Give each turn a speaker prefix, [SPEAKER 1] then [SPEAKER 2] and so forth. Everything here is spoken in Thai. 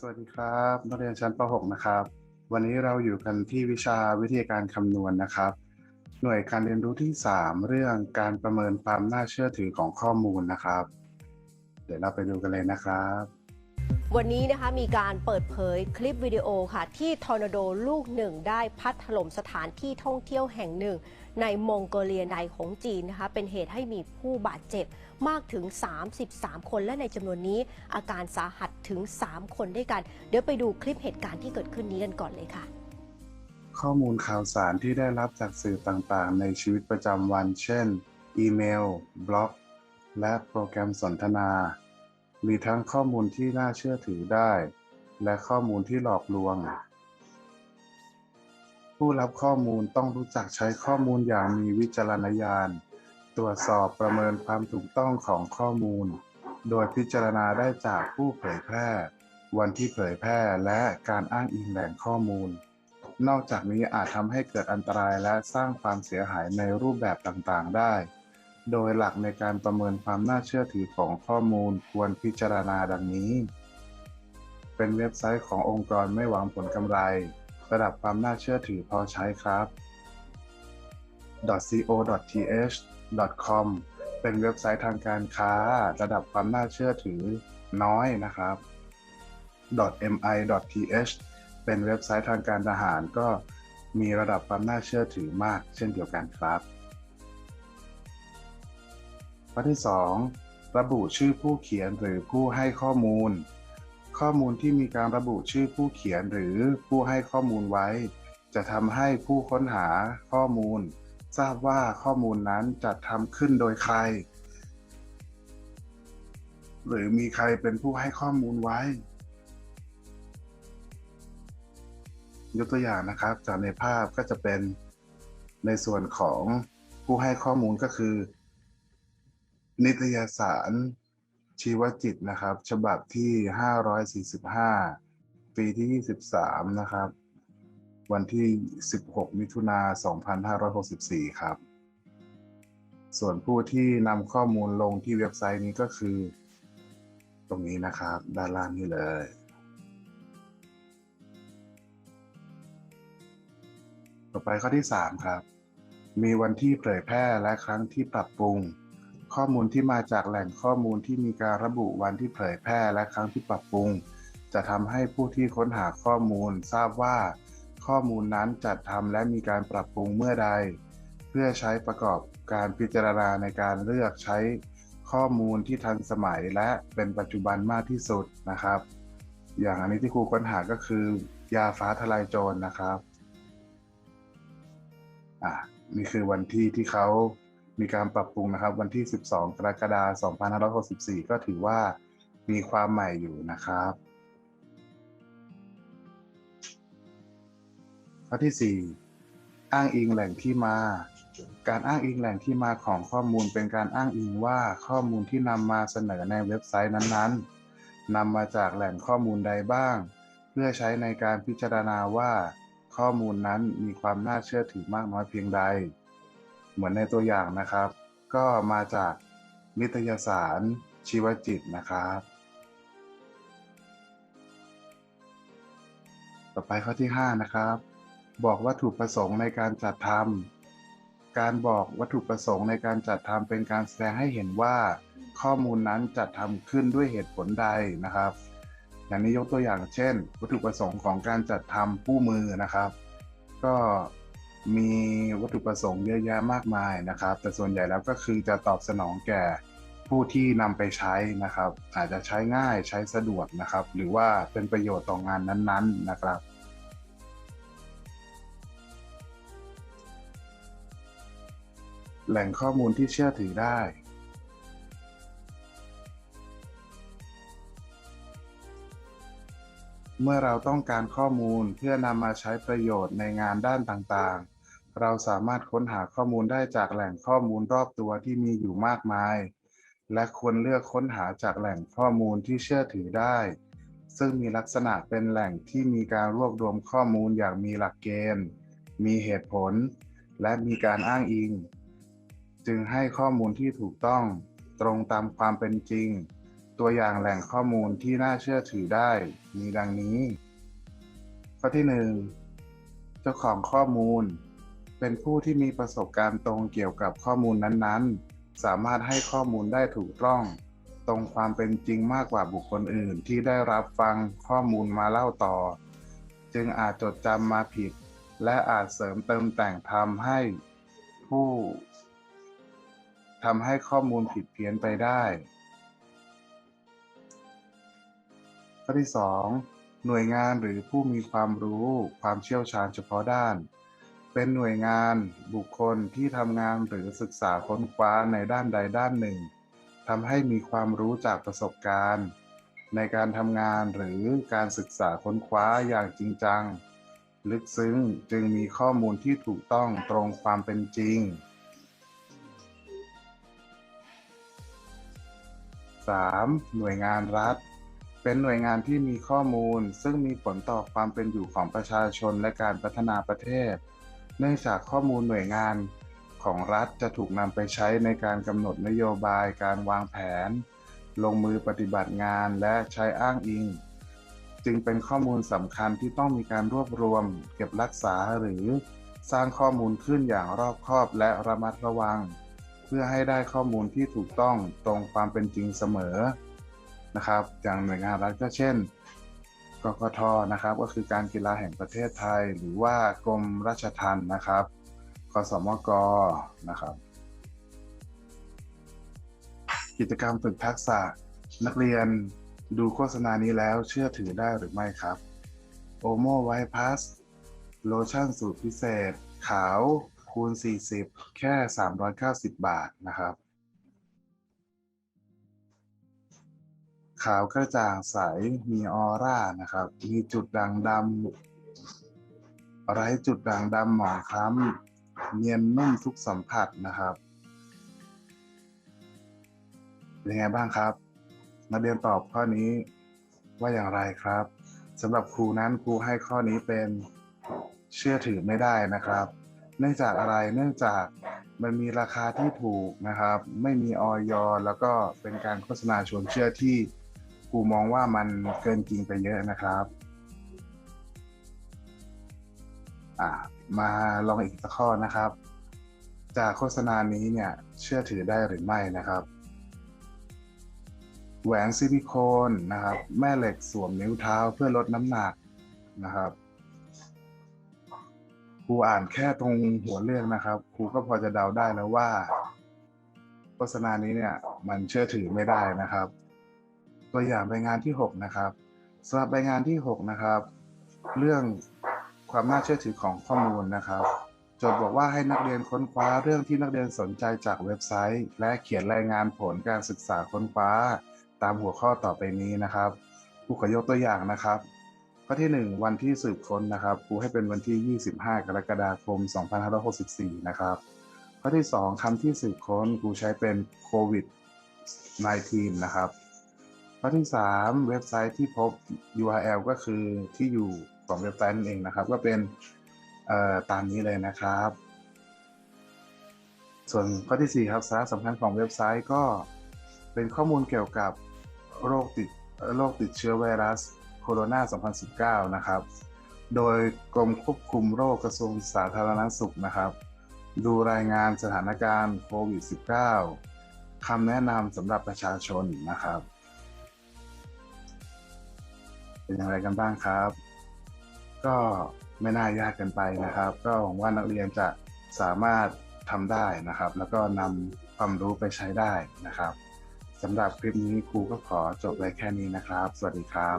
[SPEAKER 1] สวัสดีครับนักเรียนชั้นป .6 นะครับ วันนี้เราอยู่กันที่วิชาวิทยาการคำนวณนะครับ หน่วยการเรียนรู้ที่ 3 เรื่องการประเมินความน่าเชื่อถือของข้อมูลนะครับ เดี๋ยวเราไปดูกันเลยนะครับ
[SPEAKER 2] วันนี้นะคะมีการเปิดเผยคลิปวิดีโอค่ะ ที่ทอร์นาโดลูกหนึ่งได้พัดถล่มสถานที่ท่องเที่ยวแห่งหนึ่ง ในมองโกเลียในของจีนนะคะ เป็นเหตุให้มีผู้บาดเจ็บมากถึง 33 คนและในจำนวนนี้อาการสาหัสถึง 3 คนด้วยกัน เดี๋ยวไปดูคลิปเหตุการณ์ที่เกิดขึ้นนี้กันก่อนเลยค่ะ
[SPEAKER 1] ข้อมูลข่าวสารที่ได้รับจากสื่อต่างๆ ในชีวิตประจำวัน เช่น อีเมล บล็อก และโปรแกรมสนทนา มีทั้งข้อมูลที่น่าเชื่อถือได้ และข้อมูลที่หลอกลวง ผู้รับข้อมูลต้องรู้จักใช้ข้อมูลอย่างมีวิจารณญาณ ตรวจสอบประเมินความถูกต้องของข้อมูล โดยพิจารณาได้จากผู้เผยแพร่ วันที่เผยแพร่และการอ้างอิงแหล่งข้อมูล นอกจากนี้อาจทำให้เกิดอันตรายและสร้างความเสียหายในรูปแบบต่างๆ ได้ โดยหลักในการประเมินความน่าเชื่อถือของข้อมูลควรพิจารณาดังนี้ เป็นเว็บไซต์ขององค์กรไม่หวังผลกำไร ระดับความน่าเชื่อถือพอใช้ครับ .co.th .com เป็นเว็บไซต์ทางการค้า ระดับความน่าเชื่อถือน้อยนะครับ .mi.th เป็นเว็บไซต์ทางการทหารก็มีระดับความน่าเชื่อถือมากเช่นเดียวกันครับ ข้อที่ 2 ระบุชื่อผู้เขียนหรือผู้ให้ข้อมูล ข้อมูลที่มีการระบุชื่อผู้เขียนหรือผู้ให้ข้อมูลไว้ จะทำให้ผู้ค้นหาข้อมูล ทราบว่าข้อมูลนั้นจัดทำขึ้นโดยใคร หรือมีใครเป็นผู้ให้ข้อมูลไว้ ยกตัวอย่างนะครับจากในภาพก็จะเป็นในส่วนของผู้ให้ข้อมูลก็คือ นิตยสารชีวจิตนะครับ ฉบับที่ 545 ปีที่ 23 นะครับ วันที่ 16 มิถุนา 2564 ครับ ส่วนผู้ที่นำข้อมูลลงที่เว็บไซต์นี้ก็คือ ตรงนี้นะครับ ด้านล่างนี้เลยต่อไปข้อที่ 3 ครับ มีวันที่เผยแพร่และครั้งที่ปรับปรุง ข้อมูลที่มาจากแหล่งข้อมูลที่มีการระบุวันที่เผยแพร่และครั้งที่ปรับปรุง จะทำให้ผู้ที่ค้นหาข้อมูลทราบว่า ข้อมูลนั้นจัดทำและมีการปรับปรุงเมื่อใด เพื่อใช้ประกอบการพิจารณาในการเลือกใช้ข้อมูลที่ทันสมัยและเป็นปัจจุบันมากที่สุดนะครับ อย่างอันนี้ที่ครูค้นหาก็คือ ยาฟ้าทลายโจรนะครับ อ่านี่คือวันที่ที่เขา มีการปรับปรุงนะครับ วันที่ 12 กรกฎาคม 2564 ก็ถือว่ามีความใหม่อยู่นะครับ ข้อที่ 4 อ้างอิงแหล่งที่มา การอ้างอิงแหล่งที่มาของข้อมูลเป็นการอ้างอิงว่าข้อมูลที่นำมาเสนอในเว็บไซต์นั้นๆนำมาจากแหล่งข้อมูลใดบ้าง เพื่อใช้ในการพิจารณาว่า ข้อมูลนั้นมีความน่าเชื่อถือมากน้อยเพียงใด เหมือนในตัวอย่างนะครับ ก็มาจากนิตยสารชีวจิตนะครับ ต่อไปข้อที่ 5 นะครับ บอกวัตถุประสงค์ในการจัดทำการบอกวัตถุประสงค์ในการจัดทำเป็นการแสดงให้เห็นว่าข้อมูลนั้นจัดทำขึ้นด้วยเหตุผลใดนะครับ อย่างนี้ยกตัวอย่างเช่น วัตถุประสงค์ของการจัดทำผู้มือนะครับ ก็ มีวัตถุประสงค์เยอะแยะมากมายนะครับ แต่ส่วนใหญ่แล้วก็คือจะตอบสนองแก่ผู้ที่นำไปใช้นะครับ อาจจะใช้ง่ายใช้สะดวกนะครับ หรือว่าเป็นประโยชน์ต่องานนั้นๆนะครับแหล่งข้อมูลที่เชื่อถือได้ เมื่อเราต้องการข้อมูลเพื่อนำมาใช้ประโยชน์ในงานด้านต่างๆ เราสามารถค้นหาข้อมูลได้จากแหล่งข้อมูลรอบตัวที่มีอยู่มากมาย และควรเลือกค้นหาจากแหล่งข้อมูลที่เชื่อถือได้ ซึ่งมีลักษณะเป็นแหล่งที่มีการรวบรวมข้อมูลอย่างมีหลักเกณฑ์ มีเหตุผล และมีการอ้างอิง จึงให้ข้อมูลที่ถูกต้องตรงตามความเป็นจริง ตัวอย่างแหล่งข้อมูลที่น่าเชื่อถือได้ มีดังนี้ ข้อที่หนึ่งเจ้าของข้อมูล เป็นผู้ที่มีประสบการณ์ตรงเกี่ยวกับข้อมูลนั้นๆ สามารถให้ข้อมูลได้ถูกต้อง ตรงความเป็นจริงมากกว่าบุคคลอื่นที่ได้รับฟังข้อมูลมาเล่าต่อ จึงอาจจดจำมาผิด และอาจเสริมเติมแต่งทำให้ผู้ทำให้ข้อมูลผิดเพี้ยนไปได้ ข้อที่ 2 หน่วยงานหรือผู้มีความรู้ความเชี่ยวชาญเฉพาะด้าน เป็นหน่วยงานบุคคลที่ทำงานหรือศึกษาค้นคว้าในด้านใดด้านหนึ่งทำให้มีความรู้จากประสบการณ์ ในการทำงานหรือการศึกษาค้นคว้าอย่างจริงจัง ลึกซึ้งจึงมีข้อมูลที่ถูกต้องตรงความเป็นจริง 3. หน่วยงานรัฐ เป็นหน่วยงานที่มีข้อมูลซึ่งมีผลต่อความเป็นอยู่ของประชาชนและการพัฒนาประเทศ เนื่องจากข้อมูลหน่วยงานของรัฐจะถูกนำไปใช้ในการกำหนดนโยบายการวางแผน ลงมือปฏิบัติงานและใช้อ้างอิง จึงเป็นข้อมูลสำคัญที่ต้องมีการรวบรวม เก็บรักษาหรือสร้างข้อมูลขึ้นอย่างรอบคอบและระมัดระวัง เพื่อให้ได้ข้อมูลที่ถูกต้องตรงความเป็นจริงเสมอนะครับอย่างหน่วยงานรัฐก็เช่น กกทนะครับ ก็คือการกีฬาแห่งประเทศไทย หรือว่ากรมราชทัณฑ์นะครับกสมกนะครับ กิจกรรมฝึกทักษะนักเรียนดูโฆษณานี้แล้วเชื่อถือได้หรือไม่ครับโอโมไวท์พัสโลชั่นสูตรพิเศษ ขาวคูณ 40 แค่ 390 บาทนะครับ ขาวกระจ่างใสมีออร่านะครับ มีจุดด่างดำไร้จุดด่างดำหมองคล้ำเนียนนุ่มทุกสัมผัสนะครับเป็นไงบ้างครับ นักเรียนตอบข้อนี้ว่าอย่างไรครับสำหรับครูนั้นครูให้ข้อนี้เป็นเชื่อถือไม่ได้นะครับ เนื่องจากอะไรเนื่องจากมันมีราคาที่ถูกนะครับ ไม่มีออยแล้วก็เป็นการโฆษณาชวนเชื่อที่ ครูมองว่ามันเกินจริงไปเยอะนะครับ อ่า มาลองอีกสักข้อนะครับ จากโฆษณานี้เนี่ย เชื่อถือได้หรือไม่นะครับ แหวนซิลิโคนนะครับ แม่เหล็กสวมนิ้วเท้าเพื่อลดน้ำหนักนะครับครูอ่านแค่ตรงหัวเรื่องนะครับครูก็พอจะเดาได้แล้วว่า โฆษณานี้เนี่ย มันเชื่อถือไม่ได้นะครับ ตัวอย่างใบงานที่ 6 นะครับสำหรับใบงานที่ 6 นะครับ เรื่องความน่าเชื่อถือของข้อมูลนะครับจทย์บอกว่าให้นักเรียนค้นคว้าเรื่องที่นักเรียนสนใจจากเว็บไซต์ และเขียนรายงานผลการศึกษาค้นคว้า ตามหัวข้อต่อไปนี้นะครับครูขอยกตัวอย่างนะครับ ข้อที่ 1 วันที่สืบค้นนะครับครูให้เป็นวันที่ 25 กรกฎาคม 2564 นะครับ ข้อที่ 2คำที่สืบค้นครูใช้เป็นโควิด 19 นะครับ ข้อที่ 3 เว็บไซต์ที่พบ URL ก็คือที่อยู่ของเว็บไซต์นั่นเองนะครับ ก็เป็นตามนี้เลยนะครับ ส่วนข้อที่ 4 ครับสาระสำคัญของเว็บไซต์ก็เป็นข้อมูลเกี่ยวกับโรคติดโรคติดเชื้อไวรัสโคโรนา 2019 นะครับ โดยกรมควบคุมโรคกระทรวงสาธารณสุขนะครับ ดูรายงานสถานการณ์โควิด -19 คำแนะนำสำหรับประชาชนนะครับ เป็นอย่างไรกันบ้างครับ ก็ไม่น่ายากเกันไปนะครับ ก็หวังว่านักเรียนจะสามารถทำได้นะครับ แล้วก็นำความรู้ไปใช้ได้นะครับสำหรับคลิปนี้ครูก็ขอจบไว้แค่นี้นะครับ สวัสดีครับ